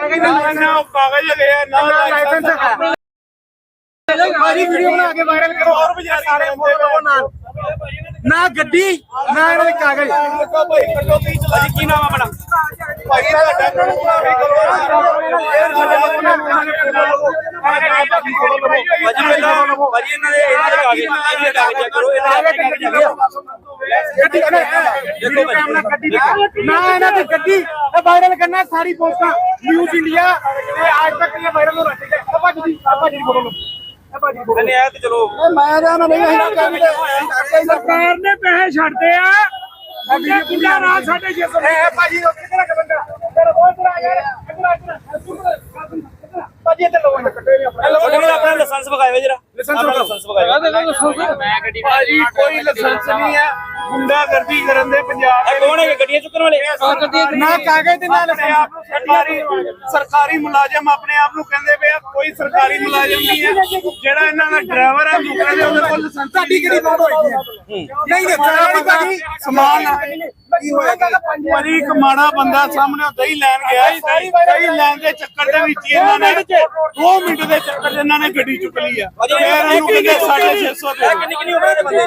ਨਾ ਕਾਗਜ਼ ਹੈਗੇ ਨਾ ਲਾਇਸੈਂਸ ਹੈਗਾ ਸਾਰੀ ਵੀਡੀਓ ਬਣਾ ਕੇ ਵਾਇਰਲ ਕਰੋ ਹੋਰ ਬਾਜ਼ਾਰ ਸਾਰੇ ਫੋਟੋ ਨਾਲ ਨਾ ਗੱਡੀ ਨਾ ਇਹਨਾਂ ਦੇ ਕਾਗਜ਼ ਭਾਈ ਕੱਢੋ ਤੀ ਚਲਾ ਕੀ ਨਾਮ ਆਪਣਾ ਭਾਈ ਤੁਹਾਡਾ ਕਾਗਜ਼ ਕਰੋ ਯਾਰ ਭਾਜੀ ਪਹਿਲਾਂ ਭਾਜੀ ਇਹਨਾਂ ਦੇ ਇਹਨਾਂ ਦੇ ਕਾਗਜ਼ ਇਹਨਾਂ ਦੇ ਕਾਗਜ਼ ਕਰੋ ਇਹਨਾਂ ਦੇ ਕਾਗਜ਼ ਹੈਗੇ ਆ। ਗੱਡੀ ਦੇਖੋ ਕੈਮਰਾ ਨਾ ਇਹਨਾਂ ਦੀ ਗੱਡੀ ਇਹ ਵਾਇਰਲ ਕਰਨਾ ਸਾਰੀ ਪੋਸਟਾਂ ਨਿਊਜ਼ ਇੰਡੀਆ ਤੇ ਅੱਜ ਤੱਕ ਇਹ ਵਾਇਰਲ ਹੋ ਰਹੀ ਹੈ। ਆਪਾਂ ਜੀ ਆਪਾਂ ਜੀ ਫੋਟੋ ਲਓ। ਆਪਾਂ ਜੀ ਫੋਟੋ ਨਹੀਂ ਇਹ ਤੇ ਚਲੋ। ਮੈਂ ਤਾਂ ਨਹੀਂ ਅਸੀਂ ਕਹਿੰਦੇ ਸਰਕਾਰ ਨੇ ਪੈਸੇ ਛੱਡਦੇ ਆ। ਅੱਗੇ ਕਿੰਨਾ ਰਾਤ ਸਾਡੇ 600 ਇਹ ਭਾਜੀ ਉਹ ਕਿਹੜਾ ਕਿ ਬੰਦਾ ਤੇਰਾ ਬਹੁਤ ਬੜਾ ਯਾਰ ਕਿੰਨਾ ਕਿੰਨਾ ਭਾਜੀ ਇਹ ਤੇ ਲੋ ਆਪਣਾ। ਕੋਲ ਲਾਇਸੈਂਸ ਵਿਖਾਇਓ ਜਰਾ। ਆਪਣਾ ਲਾਇਸੈਂਸ ਵਿਖਾਇਓ। ਭਾਜੀ ਕੋਈ ਲਾਇਸੈਂਸ ਨਹੀਂ ਹੈ। ਗੁੰਡਾਗਰਦੀ ਕਰਨ ਦੇ ਪੰਜਾਬ ਇਹ ਕੌਣ ਹੈਗੇ? ਗੱਡੀਆਂ ਚੁੱਕਣ ਵਾਲੇ? ਨਾ ਕਾਗਜ਼ ਤੇ ਨਾ ਲਾਇਸੈਂਸ ਸਰਕਾਰੀ ਸਰਕਾਰੀ ਮੁਲਾਜ਼ਮ ਆਪਣੇ ਆਪ ਨੂੰ ਕਹਿੰਦੇ ਪਏ ਆ ਕੋਈ ਸਰਕਾਰੀ ਮੁਲਾਜ਼ਮ ਨਹੀਂ ਹੈ। ਜਿਹੜਾ ਇਹਨਾਂ ਦਾ ਡਰਾਈਵਰ ਹੈ ਦੂਸਰੇ ਦੇ ਉਹਦੇ ਕੋਲ ਲਾਇਸੈਂਸ ਤੁਹਾਡੀ ਕਿਹੜੀ ਬਾਤ ਹੋਈ ਹੈ? ਨਹੀਂ ਨਹੀਂ ਭਾਜੀ ਸਮਾਨ ਕੀ ਹੋਇਆ ਭਾਜੀ ਇੱਕ ਮਾੜਾ ਬੰਦਾ ਸਾਹਮਣੇ ਦਹੀਂ ਲੈਣ ਗਿਆ ਸੀ ਦਹੀਂ ਲੈਣ ਦੇ ਚੱਕਰ ਦੇ ਵਿੱਚ ਹੀ ਇਹਨਾਂ ਨੇ 2 ਮਿੰਟ ਦੇ ਚੱਕਰ 'ਚ ਇਹਨਾਂ ਨੇ ਗੱਡੀ ਚੁੱਕ ਲਈ ਆ। ਫੇਰ ਇਹਨੂੰ ਕਹਿੰਦੇ 650 ਦੇ। ਕਿੰਨੀ ਕਿੰਨੀ ਉਮਰ ਦੇ ਬੰਦੇ।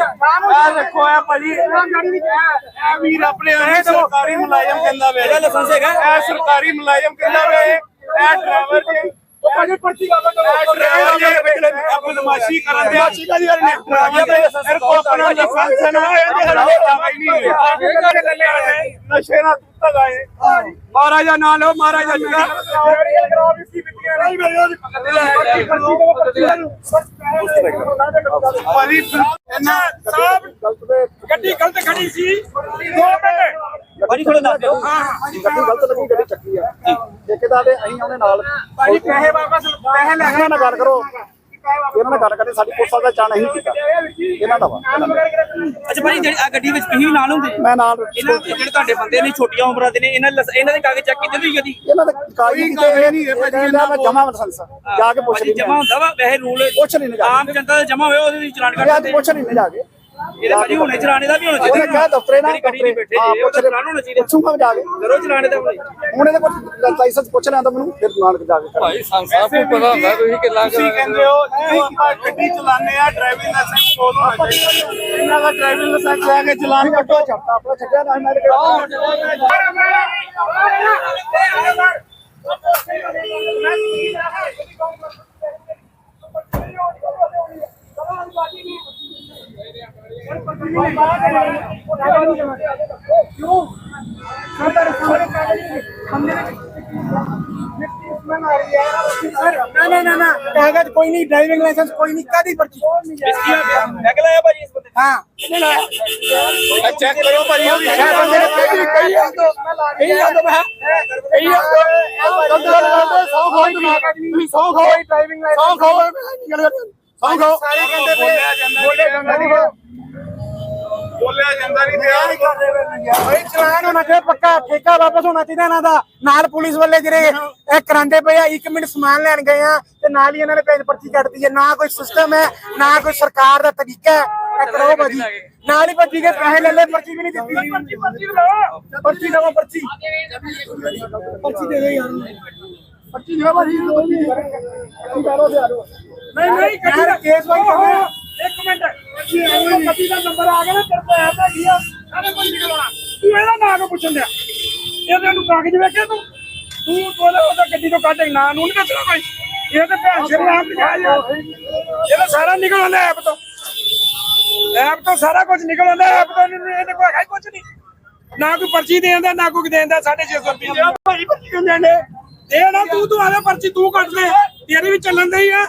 ਆ ਦੇਖੋ ਆ ਭਾਜੀ ਇਹ ਵੀਰ ਆਪਣੇ ਸਰਕਾਰੀ ਮੁਲਾਜ਼ਮ ਕਹਿੰਦਾ ਵੇ ਇਹਦਾ ਲਾਇਸੈਂਸ ਹੈਗਾ? ਇਹ ਸਰਕਾਰੀ ਮੁਲਾਜ਼ਮ ਕਹਿੰਦਾ ਵੇ ਇਹ ਡਰਾਈਵਰ ਜੀ। ਉਹ ਭਾਜੀ ਪਰਚੀ ਕਾਗਜ਼ ਕਰੋ ਜੀ ਨਮਾਸ਼ੀ ਕਰਨ ਦੇ ਨਮਾਸ਼ੀ ਕਾਦੀ ਕਰਨੀ ਡਰਾਈਵਰ ਕੋ ਆਪਣਾ ਲਾਇਸੈਂਸ ਨਾ ਇਹਦੇ ਕਾਗਜ਼ ਨਹੀਂ ਹੈ ਨਸ਼ੇ ਨਾਲ ਤੁੱਤਾ ਗਏ। ਮਹਾਰਾਜਾ ਨਾ ਲਓ ਮਹਾਰਾਜਾ ਜੁਗਾ ਭਾਜੀ ਇਹਨਾਂ ਸਾਹਿਬ ਗੱਡੀ ਗਲਤ ਖੜੀ ਸੀ। 2 ਮਿੰਟ। ਭਾਜੀ ਥੋੜਾ ਦੱਸ ਦਿਓ। ਗੱਡੀ ਗਲਤ ਲੱਗੀ ਗੱਡੀ ਚੱਕੀ ਆ। ਠੇਕੇਦਾਰ ਦੇ ਅਸੀਂ ਉਹਦੇ ਨਾਲ ਭਾਜੀ ਪੈਸੇ ਵਾਪਸ ਪੈਸੇ ਲੈ ਇਹਨਾਂ ਨਾਲ ਗੱਲ ਕਰੋ। ਇਹਨਾਂ ਨਾਲ ਗੱਲ ਕਰਦੇ ਸਾਡੀ ਪੁਲਿਸ ਦਾ ਚਾਹ ਨਹੀਂ ਕੀਤਾ। ਇਹਨਾਂ ਦਾ ਵਾ। ਅੱਛਾ ਭਾਜੀ ਜਿਹੜੀ ਆ ਗੱਡੀ ਵਿੱਚ ਤੁਸੀਂ ਨਾਲ ਹੁੰਦੇ? ਮੈਂ ਨਾਲ ਇਹਨਾਂ ਦੇ ਜਿਹੜੇ ਤੁਹਾਡੇ ਬੰਦੇ ਨੇ ਛੋਟੀਆਂ ਉਮਰਾਂ ਦੇ ਨੇ ਇਹਨਾਂ ਇਹਨਾਂ ਦੇ ਕਾਗਜ਼ ਚੈੱਕ ਕੀਤੇ ਤੁਸੀਂ ਕਦੀ? ਇਹਨਾਂ ਦੇ ਕਾਗਜ਼ ਕਿਤੇ ਨਹੀਂ ਹੈ ਭਾਜੀ ਇਹਨਾਂ ਦਾ ਜਮਾ ਲਾਇਸੈਂਸ ਜਾ ਕੇ ਪੁੱਛ ਭਾਜੀ ਲਈ ਜਮਾ ਹੁੰਦਾ ਵਾ ਵੈਸੇ ਰੂਲ ਪੁੱਛ ਨਹੀਂ ਜਾ ਆਮ ਜਨਤਾ ਦਾ ਜਮਾ ਹੋਇਆ ਉਹਦੇ ਵਿੱਚ ਚਲਾਨ ਕੱਟ ਦਿੰਦੇ। ਪੁੱਛ ਨਹੀਂ ਜਾ ਕੇ। ਇਹਦੇ ਭਾਜੀ ਹੁਣੇ ਚਲਾਣੇ ਦਾ ਵੀ ਹੋਣਾ ਉਹਨੇ ਚਾਹੀਦਾ ਕਿਹਾ ਦਫ਼ਤਰੇ ਨਾਲ ਜਿਹੜੀ ਗੱਡੀ ਨਹੀਂ ਬੈਠੇ ਜੇ ਉਹਦਾ। ਚਲਾਨ ਹੋਣਾ ਚਾਹੀਦਾ ਪੁੱਛੂਗਾ ਜਾ ਕੇ ਕਰੋ ਚਲਾਣੇ ਦਾ ਹੁਣੇ ਹੁਣ ਇਹਦੇ ਕੋਲ ਲਾਇਸੈਂਸ ਪੁੱਛ ਤਾਂ ਮੈਨੂੰ ਫਿਰ ਨਾਲ ਜਾ ਕੇ ਭਾਈ ਵੈਸੇ ਪਤਾ ਹੁੰਦਾ ਤੁਸੀਂ ਕਿੰਨਾ ਤੁਸੀਂ ਕਹਿੰਦੇ ਹੋ ਆਪਾਂ ਗੱਡੀ ਚਲਾਉਂਦੇ ਆ ਡਰਾਈਵਿੰਗ ਲਾਇਸੈਂਸ ਕੋਲ ਹੋਣਾ ਚਾਹੀਦਾ ਇਹਨਾਂ ਦਾ ਡਰਾਈਵਿੰਗ ਲਾਇਸੈਂਸ ਲੈ ਕੇ ਚਲਾਨ ਕੱਟੋ ਛੱਡਤਾ ਆਪਣਾ ਛੱਡਿਆ ਨਾ ਮੈਂ ਕਿਹਾ ਨਾ ਨਾ ਨਾ ਨਾ ਕਾਗਜ਼ ਕੋਈ ਨਹੀਂ ਡਰਾਈਵਿੰਗ ਲਾਇਸੈਂਸ ਕੋਈ ਨਹੀਂ ਕਾਦੀ ਪਰਚੀ ਅਗਲਾ ਆਇਆ ਭਾਜੀ ਇਸ ਬੰਦੇ ਬੋਲਿਆ ਜਾਂਦਾ ਨਹੀਂ ਤੇ ਭਾਈ ਚਲਾਨ ਹੋਣਾ ਚਾਹੀਦਾ ਪੱਕਾ ਠੇਕਾ ਵਾਪਸ ਹੋਣਾ ਚਾਹੀਦਾ ਇਹਨਾਂ ਦਾ। ਨਾਲ ਪੁਲਿਸ ਵਾਲੇ ਜਿਹੜੇ ਇਹ ਕਰਾਂਦੇ ਪਏ ਆ 1 ਮਿੰਟ ਸਮਾਨ ਲੈਣ ਗਏ ਆ ਤੇ ਨਾਲ ਹੀ ਇਹਨਾਂ ਨੇ ਪੈਸੇ ਪਰਚੀ ਕੱਟਦੀ ਹੈ ਨਾ ਕੋਈ ਸਿਸਟਮ ਹੈ ਨਾ ਕੋਈ ਸਰਕਾਰ ਦਾ ਤਰੀਕਾ ਹੈ। ਇਹ ਕਰੋ ਭਾਜੀ। ਨਾਲ ਹੀ ਭੱਜੀ ਕੇ ਪੈਸੇ ਲੈ ਲੈ ਪਰਚੀ ਵੀ ਨਹੀਂ ਦਿੱਤੀ। ਪਰਚੀ ਪਰਚੀ ਲਓ ਪਰਚੀ ਲਓ ਪਰਚੀ। ਪਰਚੀ ਦੇ ਦੇ ਯਾਰ ਪਰਚੀ ਦਿਓ ਭਾਜੀ ਪਰਚੀ ਕਰੋ ਦੇ। ਆਰੋ ਨਹੀਂ ਨਹੀਂ ਗੱਡੀ ਦਾ ਕੇਸ ਵਾਈ ਕਰਨਾ ਇੱਕ ਮਿੰਟ। ਇਹ ਦਾ ਨੰਬਰ ਆ ਗਿਆ ਨਾ ਤੇਰੇ ਕੋਲ ਆਇਆ ਕੀ ਆ ਸਾਰੇ ਕੁਝ ਨਿਕਲਣਾ ਤੂੰ ਇਹਦਾ ਨਾਂ ਕਿਉਂ ਪੁੱਛਣ ਦਿਆ ਇਹਦੇ ਨੂੰ ਕਾਗਜ਼ ਵੇਖੇ ਤੂੰ ਤੂੰ ਕੋਲੇ ਉਹਦਾ ਗੱਡੀ ਤੋਂ ਕੱਢ ਨਾਂ ਨੂੰ ਨਹੀਂ ਦੱਸਣਾ ਕੋਈ ਇਹ ਤੇ ਭੈਣ ਸ਼ਰ ਆਪ ਲਿਖਿਆ ਯਾਰ ਇਹ ਸਾਰਾ ਨਿਕਲ ਆਉਂਦਾ ਐਪ ਤੋਂ ਐਪ ਤੋਂ ਸਾਰਾ ਕੁਝ ਨਿਕਲ ਆਉਂਦਾ ਐਪ ਤੋਂ ਇਹਦੇ ਕੋਲ ਹੈਗਾ ਹੀ ਕੁਝ ਨਹੀਂ ਨਾ ਕੋਈ ਪਰਚੀ ਦੇ ਦਿੰਦਾ ਨਾ ਕੋਈ ਦੇਂਦਾ 650 ਰੁਪਏ ਭਾਜੀ ਪਰਚੀ ਕਿਉਂ ਦੇਣੇ ਇਹ ਨਾ ਤੂੰ ਤੂੰ ਆਦਾ ਪਰਚੀ ਤੂੰ ਕੱਟ ਲੈ ਤੇਰੇ ਵੀ ਚੱਲਣ ਦੇ ਹੀ ਆ।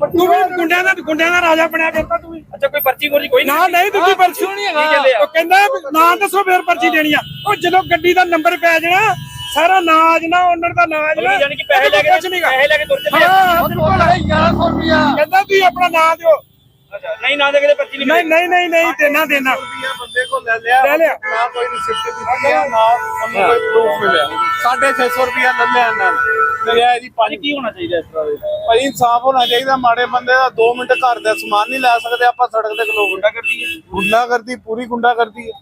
ਤੂੰ ਵੀ ਗੁੰਡਿਆਂ ਦਾ ਗੁੰਡਿਆਂ ਦਾ ਰਾਜਾ ਬਣਿਆ ਫਿਰਦਾ ਤੂੰ ਵੀ। ਅੱਛਾ ਕੋਈ ਪਰਚੀ ਕੋਈ ਕੋਈ ਨਾ ਨਹੀਂ ਦੂਜੀ ਪਰਚੀ ਨਹੀਂ ਆ? ਉਹ ਕਹਿੰਦਾ ਵੀ ਨਾ ਦੱਸੋ ਫੇਰ ਪਰਚੀ ਦੇਣੀ ਆ। ਉਹ ਜਦੋਂ ਗੱਡੀ ਦਾ ਨੰਬਰ ਪੈ ਜਾਣਾ ਸਾਰਾ ਨਾਜ ਨਾ ਓਨਰ ਦਾ ਨਾਜ ਨਾ ਯਾਨੀ ਕਿ ਪੈਸੇ ਲੈ ਕੇ ਪੈਸੇ ਲੈ ਕੇ ਤੁਰ ਚੱਲੇ। ਹਾਂ ਬਿਲਕੁਲ 1100 ਰੁਪਿਆ ਕਹਿੰਦਾ ਤੁਸੀਂ ਆਪਣਾ ਨਾਂ ਦਿਓ। ਨਹੀਂ ਨਾ ਦੇ ਕੇ ਪਰਚੀ ਨਹੀਂ ਨਹੀਂ ਮਿਲੇਗੀ। ਨਹੀਂ ਨਹੀਂ ਨਹੀਂ ਦੇਣਾ। ਦੇਣਾ ਬੰਦੇ ਕੋਲ ਲੈ ਲਿਆ ਲੈ ਲਿਆ। ਨਾ ਕੋਈ ਰਿਸਿਪਟ ਦਿੱਤੀ ਆ ਨਾ ਉਹਨੂੰ ਕੋਈ ਪ੍ਰੂਫ ਮਿਲਿਆ। 650 ਰੁਪਇਆ ਲੈ ਲਿਆ ਇਹਨਾਂ ਨੇ। ਤੇ ਇਹ ਜੀ ਭਾਜੀ ਕੀ ਹੋਣਾ ਚਾਹੀਦਾ ਇਸ ਤਰ੍ਹਾਂ ਦੇ? ਭਾਈ ਇਨਸਾਫ ਹੋਣਾ ਚਾਹੀਦਾ ਮਾੜੇ ਬੰਦੇ ਦਾ 2 ਮਿੰਟ ਘਰ ਦਾ ਸਮਾਨ ਨਹੀਂ ਲੈ ਸਕਦੇ ਆਪਾਂ ਸੜਕ ਤੇ ਖਲੋ ਗੁੰਡਾ ਕਰਦੀ ਹੈ। ਗੁੰਡਾ ਕਰਦੀ ਪੂਰੀ ਗੁੰਡਾ ਕਰਦੀ ਹੈ।